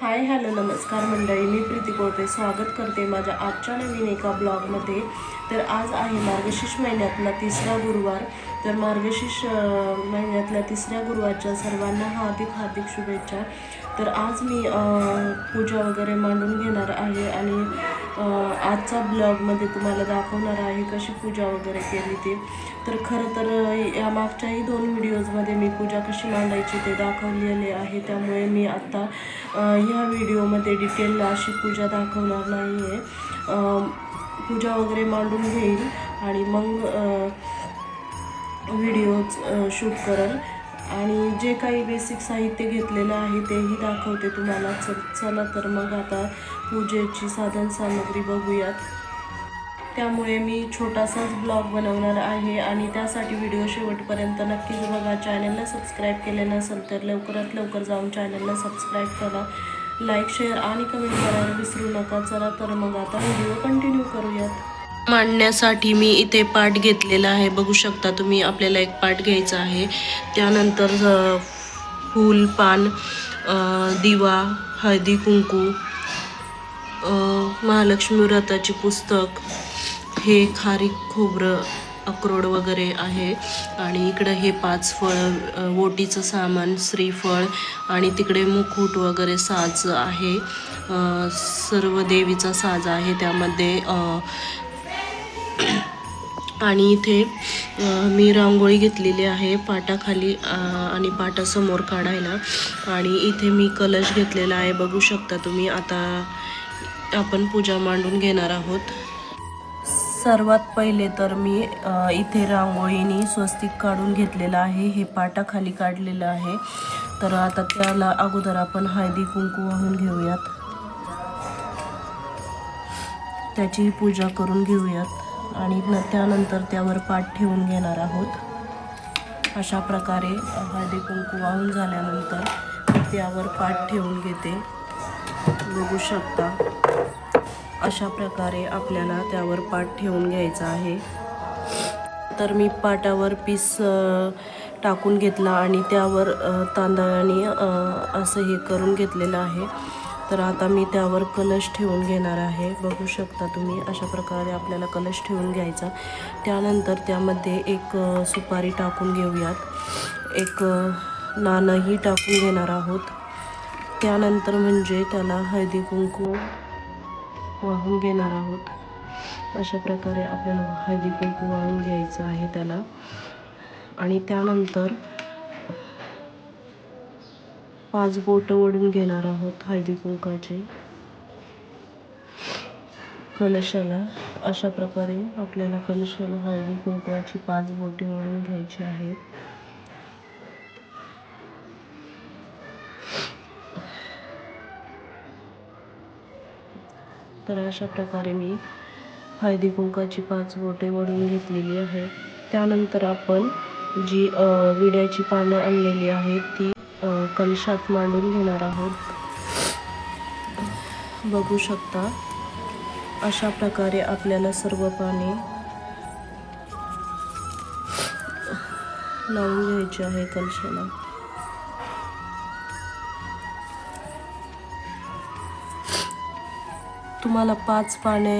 Hi hello नमस्कार मंडळी. मी प्रीती कोळपे स्वागत करते माझ्या आजच्या नवीन एका ब्लॉगमध्ये. तर आज आहे मार्गशीर्ष महिन्यातला तिसरा गुरुवार. तर मार्गशीर्ष महिन्यातल्या तिसऱ्या गुरुवारच्या सर्वांना हार्दिक हार्दिक शुभेच्छा. तर आज मी पूजा वगैरे मांडून घेणार आहे आणि आजचा ब्लॉगमध्ये तुम्हाला दाखवणार आहे कशी पूजा वगैरे केली ती. तर खरं तर या मागच्याही दोन व्हिडिओजमध्ये मी पूजा कशी मांडायची ते दाखवलेले आहे. त्यामुळे मी आत्ता ह्या व्हिडिओमध्ये डिटेलला अशी पूजा दाखवणार नाही आहे पूजा वगैरे मांडून घेईल आणि मग व्हिडिओ व्हिडिओज शूट करेल. आणि जे काही बेसिक साहित्य घेतलेलं आहे तेही दाखवते तुम्हाला. च चला तर मग आता पूजेची साधन सामग्री बघूयात. त्यामुळे मी छोटासाच ब्लॉग बनवणार आहे आणि त्यासाठी व्हिडिओ शेवटपर्यंत नक्कीच बघा. चॅनलला सबस्क्राईब केले नसेल तर लवकरात लवकर जाऊन चॅनलला सबस्क्राईब करा. लाईक शेअर आणि कमेंट करायला विसरू नका. चला तर मग आता व्हिडिओ कंटिन्यू करूयात. मांडण्यासाठी मी इथे पाठ घेतलेला आहे. बघू शकता तुम्ही आपल्याला एक पाठ घ्यायचा आहे. त्यानंतर फूल पान दिवा हळदी कुंकू महालक्ष्मी व्रताची पुस्तक हे खारीक खोबरं अक्रोड वगैरे आहे. आणि इकडं हे पाच फळ ओटीचं सामान श्रीफळ आणि तिकडे मुकुट वगैरे साज आहे. सर्व देवीचा साज आहे. त्यामध्ये आणि इथे मी रांगोळी घेतलेली आहे पाटाखाली आणि पाटासमोर काढायला. आणि इथे मी कलश घेतलेला आहे. बघू शकता तुम्ही आता आपण पूजा मांडून घेणार आहोत. सर्वात पहिले तर मी इथे रांगोळीनी स्वस्तिक काढून घेतलेलं आहे. हे पाटाखाली काढलेलं आहे. तर आता त्याला अगोदर आपण हळदी कुंकू वाहून घेऊयात. त्याची पूजा करून घेऊयात. आणि न त्यानंतर त्यावर पाठ ठेवून घेणार आहोत. अशा प्रकारे हळदी कुंकू वाहून झाल्यानंतर त्यावर पाठ ठेवून घेते. बघू शकता अशा प्रकारे आपल्याला त्यावर पाठ ठेवून घ्यायचा आहे. तर मी पाटावर पीस टाकून घेतला आणि त्यावर तांदळाने असं हे करून घेतलेलं आहे. तर आता मी त्यावर कलश ठेवून घेणार आहे. बघू शकता तुम्ही अशा प्रकारे आपल्याला कलश ठेवून घ्यायचा. त्यानंतर त्यामध्ये एक सुपारी टाकून घेऊयात. एक नाणंही टाकून घेणार आहोत. त्यानंतर म्हणजे त्याला हळदी कुंकू वाहून घेणार आहोत. अशा प्रकारे आपल्याला हळदी कुंकू वाहून घ्यायचं आहे त्याला. आणि त्यानंतर पाच बोटं ओढून घेणार आहोत हळदी कुंकाचे. कलशाला अशा प्रकारे आपल्याला कलशाला हळदी कुंकवाची पाच बोटे ओढून घ्यायची आहेत. तर अशा प्रकारे मी हळदी कुंकाची पाच बोटे वळून घेतलेली आहे त्यानंतर आपण जी विड्याची पानं आणलेली आहेत ती कलशात मांडून घेणार आहोत. बघू शकता अशा प्रकारे आपल्याला सर्व पाने लावून घ्यायचे आहे कलशाला. तुम्हाला पाच पाने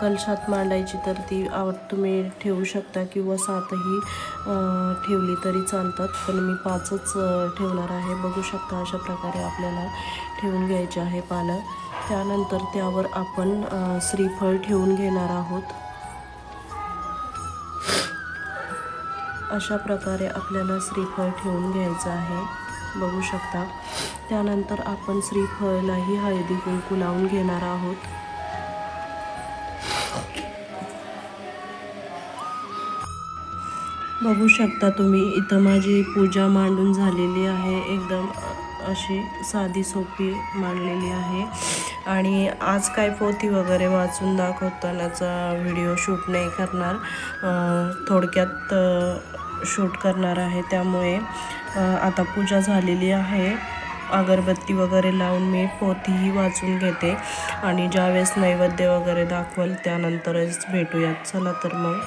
कलशात मांडायची तर ती आवड तुम्ही ठेवू शकता किंवा सातही ठेवली तरी चालतात. पण मी पाचच ठेवणार आहे. बघू शकता अशा प्रकारे आपल्याला ठेवून घ्यायचे आहे पानं. त्यानंतर त्यावर आपण श्रीफळ ठेवून घेणार आहोत. अशा प्रकारे आपल्याला श्रीफळ ठेवून घ्यायचं आहे. बघू शकता. त्यानंतर आपण श्रीफळलाही हळदी कुंकू लावून घेणार आहोत. बघू शकता तुम्ही इथं माझी पूजा मांडून झालेली आहे. एकदम अशी साधी सोपी मांडलेली आहे. आणि आज काय पोथी वगैरे वाचून दाखवतानाचा व्हिडिओ शूट नाही करणार. थोडक्यात शूट करणार आहे. त्यामुळे आता पूजा झालेली आहे. अगरबत्ती वगैरे लावून मी पोथीही वाचून घेते. आणि ज्यावेळेस नैवेद्य वगैरे दाखवल त्यानंतरच भेटूयात. चला तर मग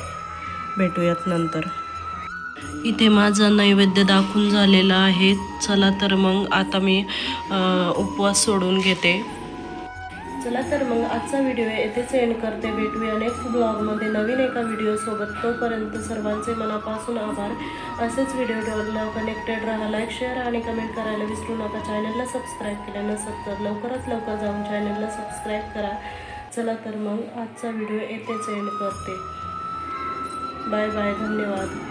भेटूयात नंतर. इथे माझं नैवेद्य दाखवून झालेलं आहे. चला तर मग आता मी उपवास सोडून घेते. चला तर मग आजचा व्हिडिओ येथेच एंड करते. भेटूया नेक्स्ट ब्लॉगमध्ये नवीन एका व्हिडिओसोबत तोपर्यंत सर्वांचे मनापासून आभार. असेच व्हिडिओ कनेक्टेड राहा. लाईक शेअर आणि कमेंट करायला विसरू नका. चॅनलला सबस्क्राईब केलं नसेल तर लवकरात लवकर जाऊन चॅनलला सबस्क्राईब करा. चला तर मग आजचा व्हिडिओ येथेच एंड करते. बाय बाय धन्यवाद.